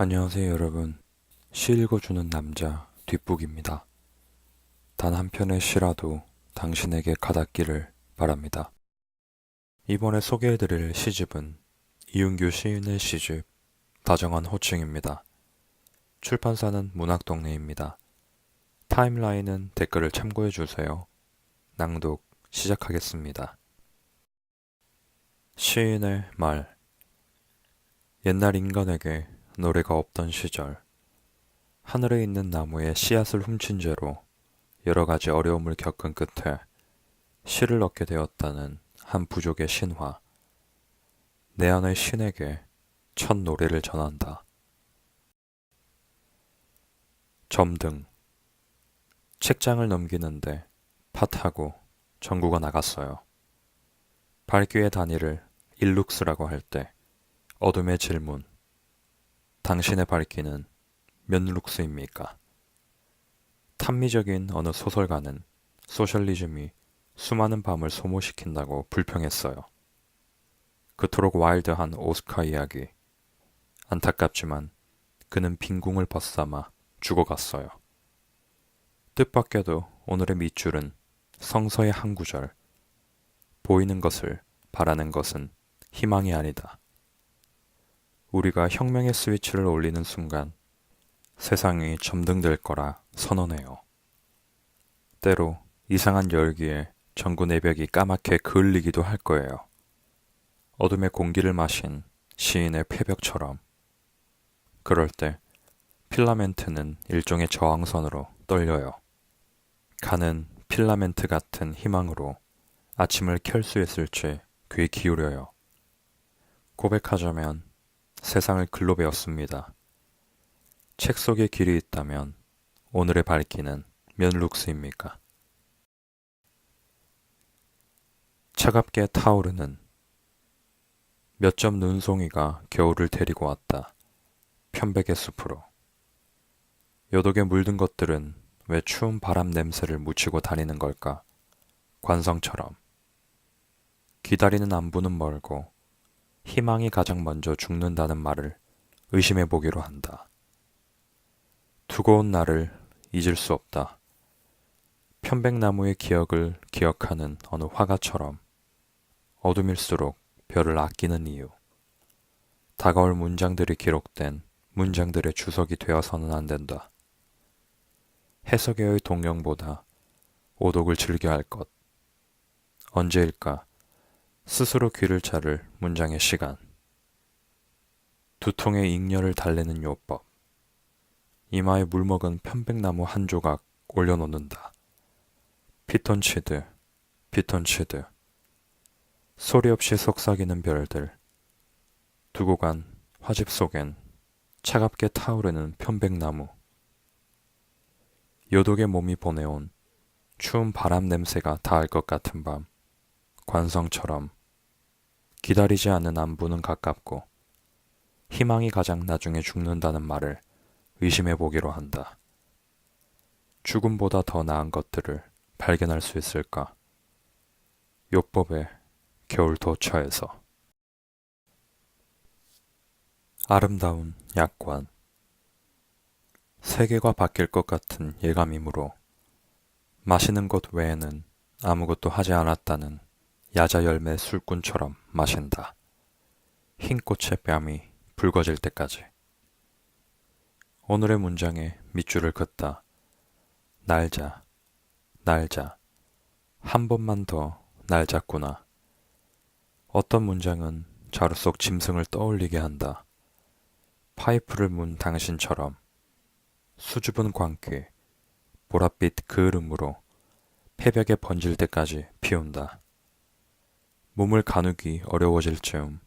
안녕하세요, 여러분. 시 읽어주는 남자 뒷북입니다. 단 한 편의 시라도 당신에게 가닿기를 바랍니다. 이번에 소개해드릴 시집은 이윤규 시인의 시집 다정한 호칭입니다. 출판사는 문학동네입니다. 타임라인은 댓글을 참고해주세요. 낭독 시작하겠습니다. 시인의 말 옛날 인간에게 노래가 없던 시절 하늘에 있는 나무에 씨앗을 훔친 죄로 여러 가지 어려움을 겪은 끝에 시를 얻게 되었다는 한 부족의 신화. 내 안의 신에게 첫 노래를 전한다. 점등. 책장을 넘기는데 팟하고 전구가 나갔어요. 밝기의 단위를 일룩스라고 할 때 어둠의 질문. 당신의 밝기는 몇 룩스입니까? 탐미적인 어느 소설가는 소셜리즘이 수많은 밤을 소모시킨다고 불평했어요. 그토록 와일드한 오스카 이야기. 안타깝지만 그는 빈궁을 벗삼아 죽어갔어요. 뜻밖에도 오늘의 밑줄은 성서의 한 구절. 보이는 것을 바라는 것은 희망이 아니다. 우리가 혁명의 스위치를 올리는 순간 세상이 점등될 거라 선언해요. 때로 이상한 열기에 전구 내벽이 까맣게 그을리기도 할 거예요. 어둠의 공기를 마신 시인의 폐벽처럼. 그럴 때 필라멘트는 일종의 저항선으로 떨려요. 가는 필라멘트 같은 희망으로 아침을 켤 수 있을지 귀 기울여요. 고백하자면 세상을 글로 배웠습니다. 책 속에 길이 있다면 오늘의 밝기는 몇 룩스입니까? 차갑게 타오르는 몇 점 눈송이가 겨울을 데리고 왔다. 편백의 숲으로. 요독에 물든 것들은 왜 추운 바람 냄새를 묻히고 다니는 걸까? 관성처럼. 기다리는 안부는 멀고 희망이 가장 먼저 죽는다는 말을 의심해 보기로 한다. 두고 온 나를 잊을 수 없다. 편백나무의 기억을 기억하는 어느 화가처럼 어둠일수록 별을 아끼는 이유. 다가올 문장들이 기록된 문장들의 주석이 되어서는 안 된다. 해석의 동령보다 오독을 즐겨 할 것. 언제일까 스스로 귀를 자를 문장의 시간. 두통의 잉여를 달래는 요법. 이마에 물먹은 편백나무 한 조각 올려놓는다. 피톤치드, 피톤치드. 소리 없이 속삭이는 별들. 두고 간 화집 속엔 차갑게 타오르는 편백나무. 요독의 몸이 보내온 추운 바람 냄새가 닿을 것 같은 밤. 관성처럼 기다리지 않는 안부는 가깝고 희망이 가장 나중에 죽는다는 말을 의심해 보기로 한다. 죽음보다 더 나은 것들을 발견할 수 있을까? 요법의 겨울 도처에서 아름다운 약관 세계가 바뀔 것 같은 예감이므로 마시는 것 외에는 아무것도 하지 않았다는 야자 열매 술꾼처럼 마신다. 흰 꽃의 뺨이 붉어질 때까지. 오늘의 문장에 밑줄을 긋다. 날자, 날자. 한 번만 더 날잡구나. 어떤 문장은 자루 속 짐승을 떠올리게 한다. 파이프를 문 당신처럼 수줍은 광기, 보랏빛 그을음으로 폐벽에 번질 때까지 피운다. 몸을 가누기 어려워질 즈음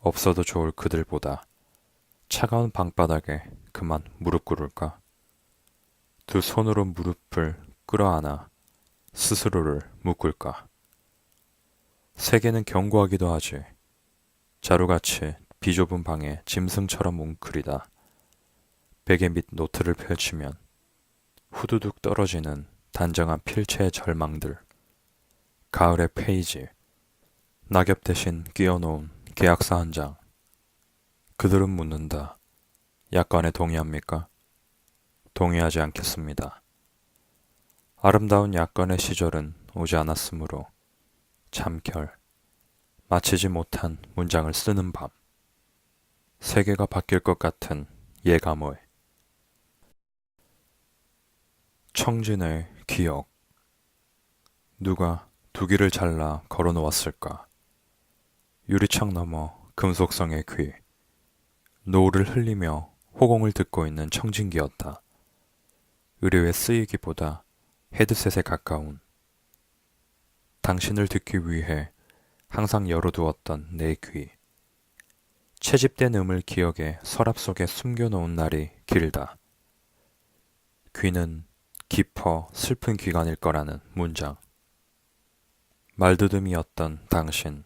없어도 좋을 그들보다 차가운 방바닥에 그만 무릎 꿇을까? 두 손으로 무릎을 끌어안아 스스로를 묶을까? 세계는 경고하기도 하지. 자루같이 비좁은 방에 짐승처럼 뭉클이다. 베개 밑 노트를 펼치면 후두둑 떨어지는 단정한 필체의 절망들. 가을의 페이지. 낙엽 대신 끼워놓은 계약서 한 장. 그들은 묻는다. 약관에 동의합니까? 동의하지 않겠습니다. 아름다운 약관의 시절은 오지 않았으므로 잠결, 마치지 못한 문장을 쓰는 밤, 세계가 바뀔 것 같은 예감의 청진의 기억 누가 두기를 잘라 걸어 놓았을까? 유리창 너머 금속성의 귀 노을을 흘리며 호공을 듣고 있는 청진기였다. 의뢰에 쓰이기보다 헤드셋에 가까운 당신을 듣기 위해 항상 열어두었던 내 귀. 채집된 음을 기억에 서랍 속에 숨겨놓은 날이 길다. 귀는 깊어 슬픈 기관일 거라는 문장. 말드듬이었던 당신.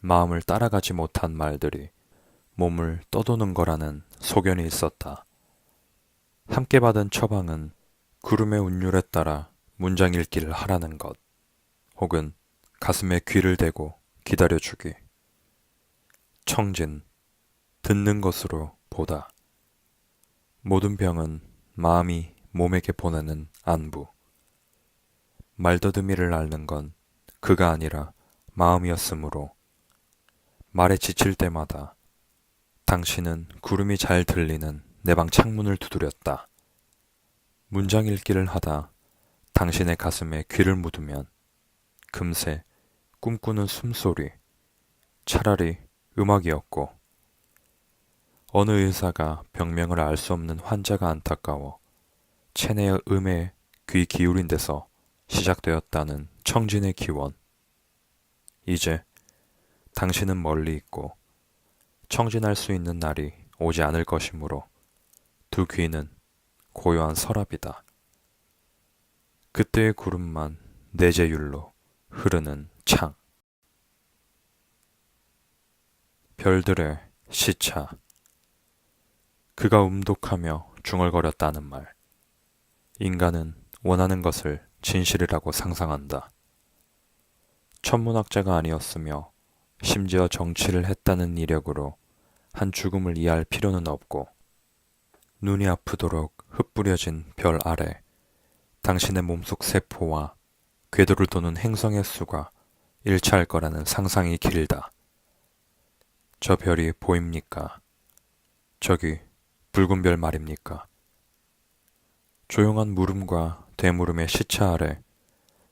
마음을 따라가지 못한 말들이 몸을 떠도는 거라는 소견이 있었다. 함께 받은 처방은 구름의 운율에 따라 문장 읽기를 하라는 것, 혹은 가슴에 귀를 대고 기다려주기. 청진, 듣는 것으로 보다. 모든 병은 마음이 몸에게 보내는 안부. 말더듬이를 앓는 건 그가 아니라 마음이었으므로 말에 지칠 때마다 당신은 구름이 잘 들리는 내 방 창문을 두드렸다. 문장 읽기를 하다 당신의 가슴에 귀를 묻으면 금세 꿈꾸는 숨소리, 차라리 음악이었고, 어느 의사가 병명을 알 수 없는 환자가 안타까워 체내의 음에 귀 기울인 데서 시작되었다는 청진의 기원. 이제 당신은 멀리 있고 청진할 수 있는 날이 오지 않을 것이므로 두 귀는 고요한 서랍이다. 그때의 구름만 내재율로 흐르는 창. 별들의 시차. 그가 음독하며 중얼거렸다는 말. 인간은 원하는 것을 진실이라고 상상한다. 천문학자가 아니었으며 심지어 정치를 했다는 이력으로 한 죽음을 이해할 필요는 없고 눈이 아프도록 흩뿌려진 별 아래 당신의 몸속 세포와 궤도를 도는 행성의 수가 일치할 거라는 상상이 길다. 저 별이 보입니까? 저기 붉은 별 말입니까? 조용한 물음과 대물음의 시차 아래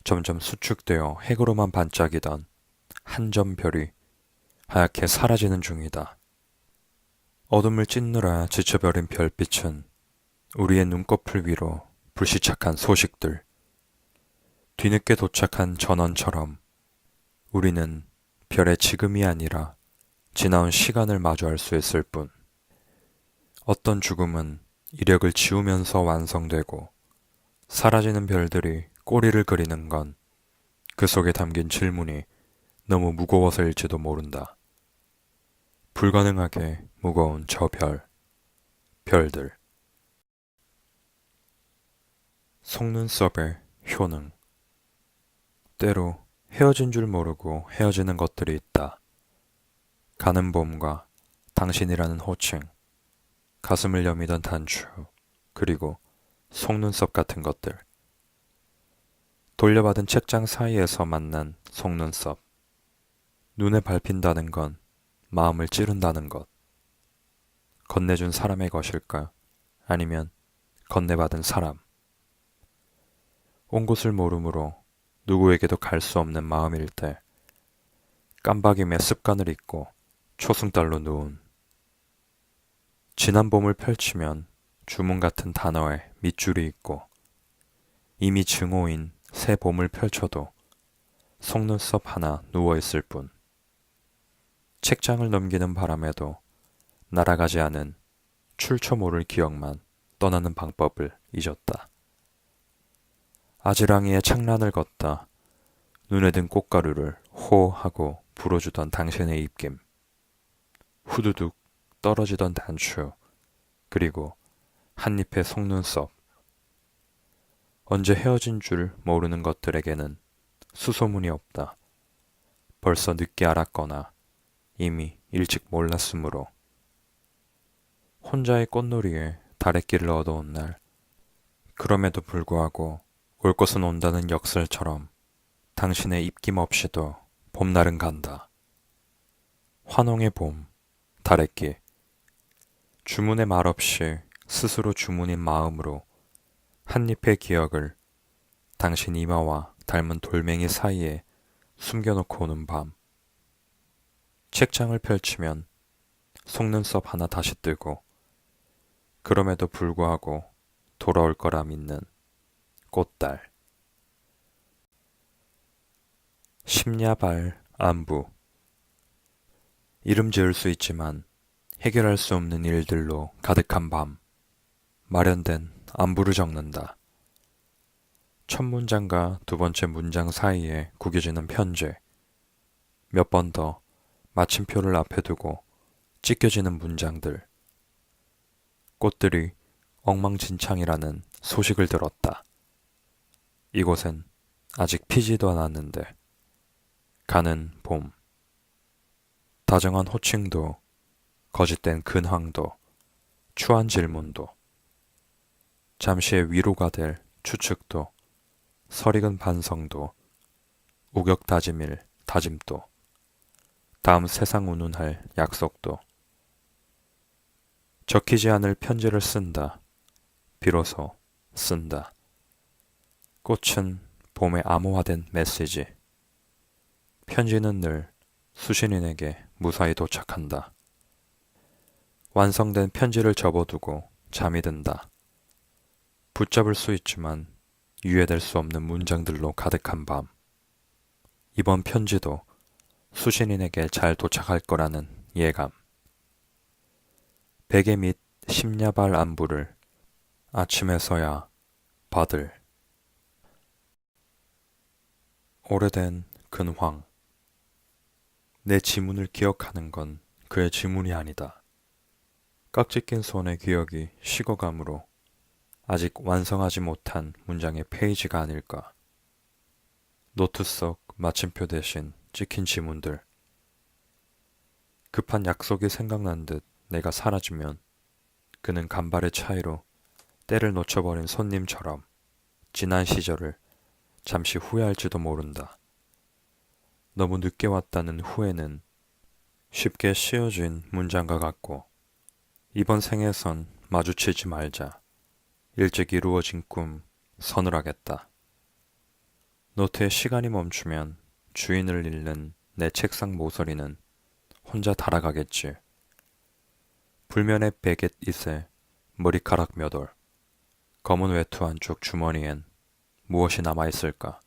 점점 수축되어 핵으로만 반짝이던 한 점 별이 하얗게 사라지는 중이다. 어둠을 찢느라 지쳐버린 별빛은 우리의 눈꺼풀 위로 불시착한 소식들. 뒤늦게 도착한 전원처럼 우리는 별의 지금이 아니라 지나온 시간을 마주할 수 있을 뿐. 어떤 죽음은 이력을 지우면서 완성되고 사라지는 별들이 꼬리를 그리는 건 그 속에 담긴 질문이 너무 무거워서일지도 모른다. 불가능하게 무거운 저 별, 별들. 속눈썹의 효능. 때로 헤어진 줄 모르고 헤어지는 것들이 있다. 가는 봄과 당신이라는 호칭, 가슴을 여미던 단추, 그리고 속눈썹 같은 것들. 돌려받은 책장 사이에서 만난 속눈썹. 눈에 밟힌다는 건 마음을 찌른다는 것. 건네준 사람의 것일까? 아니면 건네받은 사람. 온 곳을 모르므로 누구에게도 갈 수 없는 마음일 때 깜박임의 습관을 잊고 초승달로 누운 지난 봄을 펼치면 주문 같은 단어에 밑줄이 있고 이미 증오인 새 봄을 펼쳐도 속눈썹 하나 누워있을 뿐 책장을 넘기는 바람에도 날아가지 않은 출처 모를 기억만 떠나는 방법을 잊었다. 아지랑이의 창란을 걷다 눈에 든 꽃가루를 호 하고 불어주던 당신의 입김. 후두둑 떨어지던 단추. 그리고 한 잎의 속눈썹. 언제 헤어진 줄 모르는 것들에게는 수소문이 없다. 벌써 늦게 알았거나 이미 일찍 몰랐으므로. 혼자의 꽃놀이에 다래끼를 얻어온 날. 그럼에도 불구하고 올 것은 온다는 역설처럼 당신의 입김 없이도 봄날은 간다. 환홍의 봄, 다래끼. 주문의 말 없이 스스로 주문인 마음으로 한 잎의 기억을 당신 이마와 닮은 돌멩이 사이에 숨겨놓고 오는 밤. 책장을 펼치면 속눈썹 하나 다시 뜨고 그럼에도 불구하고 돌아올 거라 믿는 꽃달. 심야발 안부. 이름 지을 수 있지만 해결할 수 없는 일들로 가득한 밤. 마련된 안부를 적는다. 첫 문장과 두 번째 문장 사이에 구겨지는 편제. 몇 번 더 마침표를 앞에 두고 찢겨지는 문장들. 꽃들이 엉망진창이라는 소식을 들었다. 이곳엔 아직 피지도 않았는데 가는 봄. 다정한 호칭도 거짓된 근황도 추한 질문도 잠시의 위로가 될 추측도 설익은 반성도 우격다짐일 다짐도 다음 세상 운운할 약속도 적히지 않을 편지를 쓴다. 비로소 쓴다. 꽃은 봄에 암호화된 메시지. 편지는 늘 수신인에게 무사히 도착한다. 완성된 편지를 접어두고 잠이 든다. 붙잡을 수 있지만 유예될 수 없는 문장들로 가득한 밤. 이번 편지도 수신인에게 잘 도착할 거라는 예감. 베개 및 심야발 안부를 아침에서야 받을. 오래된 근황. 내 지문을 기억하는 건 그의 지문이 아니다. 깍지 낀 손의 기억이 식어가므로 아직 완성하지 못한 문장의 페이지가 아닐까. 노트 속 마침표 대신 찍힌 지문들. 급한 약속이 생각난 듯 내가 사라지면 그는 간발의 차이로 때를 놓쳐버린 손님처럼 지난 시절을 잠시 후회할지도 모른다. 너무 늦게 왔다는 후회는 쉽게 씌워진 문장과 같고 이번 생에선 마주치지 말자. 일찍 이루어진 꿈 서늘하겠다. 노트에 시간이 멈추면 주인을 잃는 내 책상 모서리는 혼자 달아가겠지. 불면의 베갯 잇에 머리카락 몇 올, 검은 외투 안쪽 주머니엔 무엇이 남아있을까?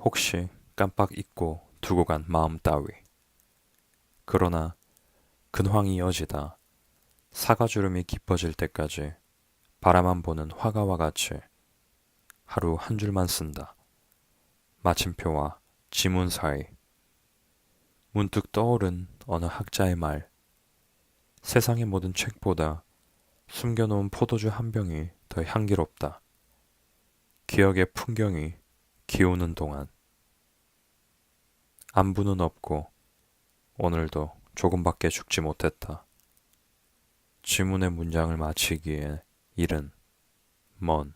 혹시 깜빡 잊고 두고 간 마음 따위. 그러나 근황이 이어지다 사과주름이 깊어질 때까지 바라만 보는 화가와 같이 하루 한 줄만 쓴다. 마침표와 지문 사이. 문득 떠오른 어느 학자의 말. 세상의 모든 책보다 숨겨놓은 포도주 한 병이 더 향기롭다. 기억의 풍경이 기우는 동안. 안부는 없고 오늘도 조금밖에 죽지 못했다. 지문의 문장을 마치기에 일은 먼